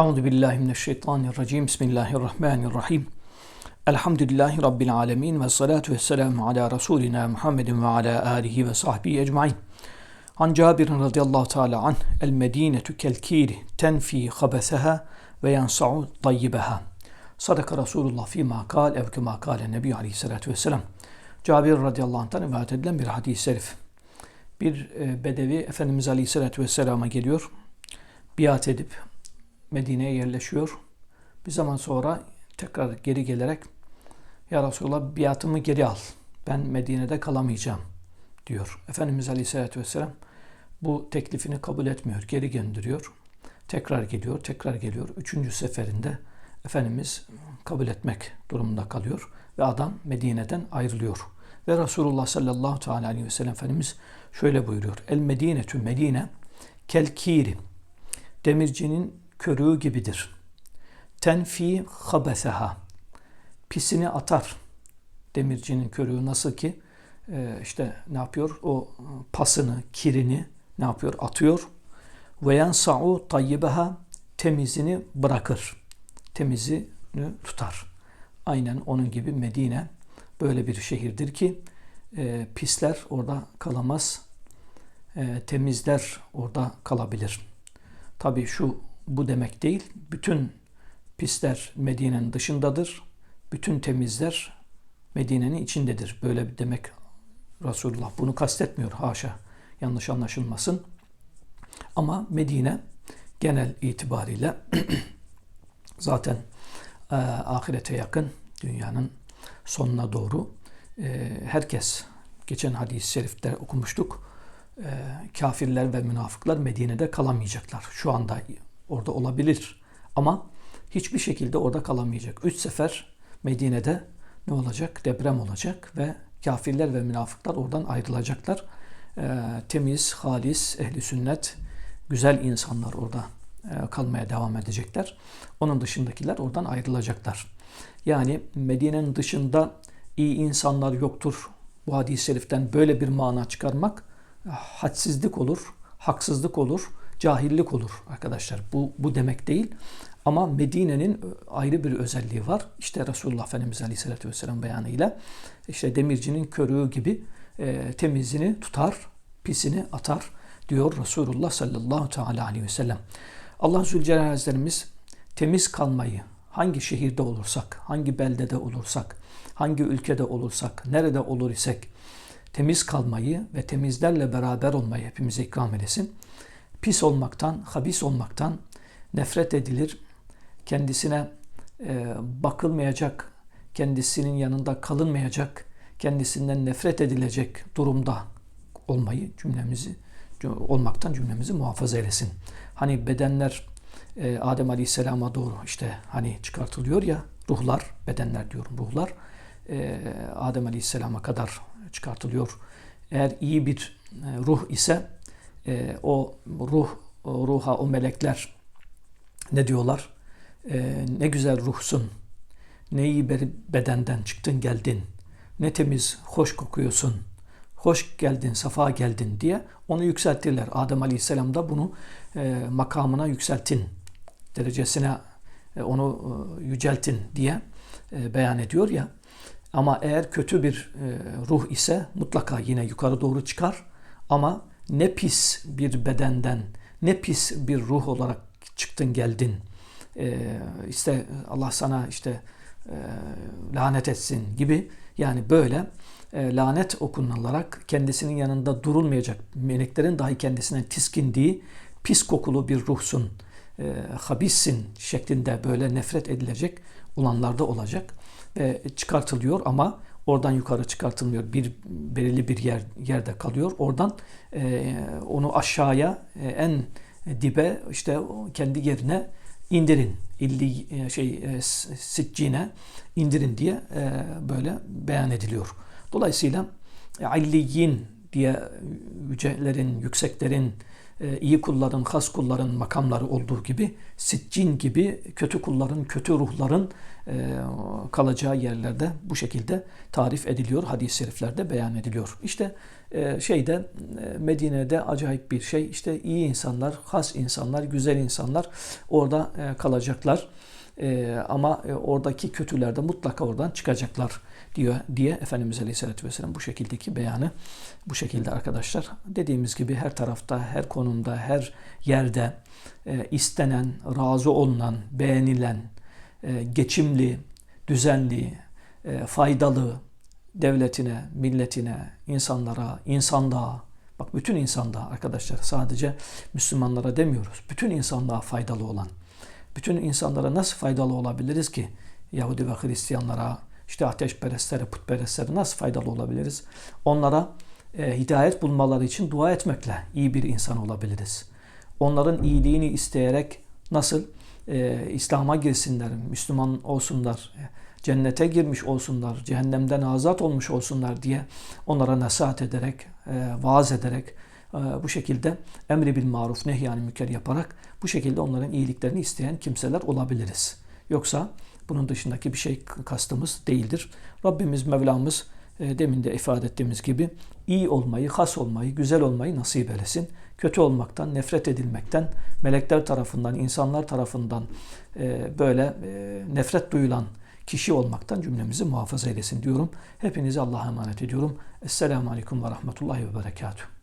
Euzu billahi mineşşeytanirracim. Bismillahirrahmanirrahim. Elhamdülillahi rabbil alamin ve salatu vesselamu ala rasulina Muhammedin ve ala alihi ve sahbihi ecmaîn. An Cabir radıyallahu teala an el Medinetu kelkiri tenfi habeseha ve yansa'u tayyibeha. Sadaka Resulullah fîmâ kâl ev kemâ kâle Nebi aleyhissalâtu vesselam. Cabir radıyallahu anh'tan rivayet edilen bir hadis-i şerif. Bir e, bedevi Efendimiz aleyhissalâtu vesselama geliyor. Biat edip Medine'ye yerleşiyor. Bir zaman sonra tekrar geri gelerek Ya Resulallah biatımı geri al. Ben Medine'de kalamayacağım diyor. Efendimiz Aleyhisselatü Vesselam bu teklifini kabul etmiyor. Geri gönderiyor. Tekrar geliyor, tekrar geliyor. Üçüncü seferinde Efendimiz kabul etmek durumunda kalıyor. Ve adam Medine'den ayrılıyor. Ve Resulullah sallallahu teala aleyhi ve sellem Efendimiz şöyle buyuruyor. El Medinetü Medine kelkiri demircinin körüğü gibidir. Tenfi habeseha pisini atar. Demircinin körüğü nasıl ki e, işte ne yapıyor? O pasını, kirini ne yapıyor? Atıyor. Ve yansa'u tayyibeha temizini bırakır. Temizini tutar. Aynen onun gibi Medine böyle bir şehirdir ki e, pisler orada kalamaz. E, temizler orada kalabilir. Tabii şu bu demek değil. Bütün pisler Medine'nin dışındadır. Bütün temizler Medine'nin içindedir. Böyle bir demek Resulullah bunu kastetmiyor. Haşa yanlış anlaşılmasın. Ama Medine genel itibariyle zaten e, ahirete yakın dünyanın sonuna doğru e, herkes geçen hadis-i şerifte okumuştuk. E, kafirler ve münafıklar Medine'de kalamayacaklar. Şu anda orada olabilir. Ama hiçbir şekilde orada kalamayacak. Üç sefer Medine'de ne olacak? Deprem olacak ve kafirler ve münafıklar oradan ayrılacaklar. E, temiz, halis, ehli sünnet, güzel insanlar orada e, kalmaya devam edecekler. Onun dışındakiler oradan ayrılacaklar. Yani Medine'nin dışında iyi insanlar yoktur. Bu hadis-i şeriften böyle bir mana çıkarmak hadsizlik olur, haksızlık olur cahillik olur arkadaşlar. Bu, bu demek değil. Ama Medine'nin ayrı bir özelliği var. İşte Resulullah Efendimiz Aleyhisselatü Vesselam beyanıyla işte demircinin körüğü gibi e, temizini tutar, pisini atar diyor Resulullah sallallahu teala aleyhi ve sellem. Allah Zülcelal Hazretlerimiz temiz kalmayı hangi şehirde olursak, hangi beldede olursak, hangi ülkede olursak, nerede olur isek temiz kalmayı ve temizlerle beraber olmayı hepimize ikram edesin pis olmaktan, habis olmaktan nefret edilir. Kendisine e, bakılmayacak, kendisinin yanında kalınmayacak, kendisinden nefret edilecek durumda olmayı cümlemizi olmaktan cümlemizi muhafaza eylesin. Hani bedenler e, Adem Aleyhisselam'a doğru işte hani çıkartılıyor ya ruhlar, bedenler diyorum ruhlar e, Adem Aleyhisselam'a kadar çıkartılıyor. Eğer iyi bir e, ruh ise e, o ruh, o ruha, o melekler ne diyorlar? E, ne güzel ruhsun, ne iyi bir bedenden çıktın geldin, ne temiz, hoş kokuyorsun, hoş geldin, safa geldin diye onu yükselttiler. Adem Aleyhisselam da bunu e, makamına yükseltin, derecesine e, onu e, yüceltin diye e, beyan ediyor ya. Ama eğer kötü bir e, ruh ise mutlaka yine yukarı doğru çıkar. Ama ne pis bir bedenden, ne pis bir ruh olarak çıktın geldin. Ee, işte Allah sana işte e, lanet etsin gibi yani böyle e, lanet okunularak kendisinin yanında durulmayacak meleklerin dahi kendisine tiskindiği pis kokulu bir ruhsun, e, habissin şeklinde böyle nefret edilecek olanlarda olacak ve çıkartılıyor ama Oradan yukarı çıkartılmıyor. Bir belirli bir yer yerde kalıyor. Oradan e, onu aşağıya e, en dibe işte kendi yerine indirin. İlli e, şey e, siccine indirin diye e, böyle beyan ediliyor. Dolayısıyla e, illiyin diye yücelerin, yükseklerin iyi kulların, has kulların makamları olduğu gibi siccin gibi kötü kulların, kötü ruhların e, kalacağı yerlerde bu şekilde tarif ediliyor. Hadis-i şeriflerde beyan ediliyor. İşte e, şeyde e, Medine'de acayip bir şey. İşte iyi insanlar, has insanlar, güzel insanlar orada e, kalacaklar. E, ama e, oradaki kötüler de mutlaka oradan çıkacaklar diyor diye Efendimiz Aleyhisselatü Vesselam bu şekildeki beyanı bu şekilde arkadaşlar. Dediğimiz gibi her tarafta, her konumda, her yerde e, istenen, razı olunan, beğenilen, e, geçimli, düzenli, e, faydalı devletine, milletine, insanlara, insanlığa, bak bütün insanlığa arkadaşlar sadece Müslümanlara demiyoruz. Bütün insanlığa faydalı olan, bütün insanlara nasıl faydalı olabiliriz ki? Yahudi ve Hristiyanlara, işte ateşperestlere, putperestlere nasıl faydalı olabiliriz? Onlara e, hidayet bulmaları için dua etmekle iyi bir insan olabiliriz. Onların iyiliğini isteyerek nasıl e, İslam'a girsinler, Müslüman olsunlar, e, cennete girmiş olsunlar, cehennemden azat olmuş olsunlar diye onlara nasihat ederek, e, vaaz ederek, bu şekilde emri bil maruf nehyanı münker yaparak bu şekilde onların iyiliklerini isteyen kimseler olabiliriz. Yoksa bunun dışındaki bir şey kastımız değildir. Rabbimiz Mevlamız e, demin de ifade ettiğimiz gibi iyi olmayı, has olmayı, güzel olmayı nasip eylesin. Kötü olmaktan, nefret edilmekten, melekler tarafından, insanlar tarafından e, böyle e, nefret duyulan kişi olmaktan cümlemizi muhafaza eylesin diyorum. Hepinizi Allah'a emanet ediyorum. Esselamu Aleyküm ve Rahmetullahi ve Berekatuhu.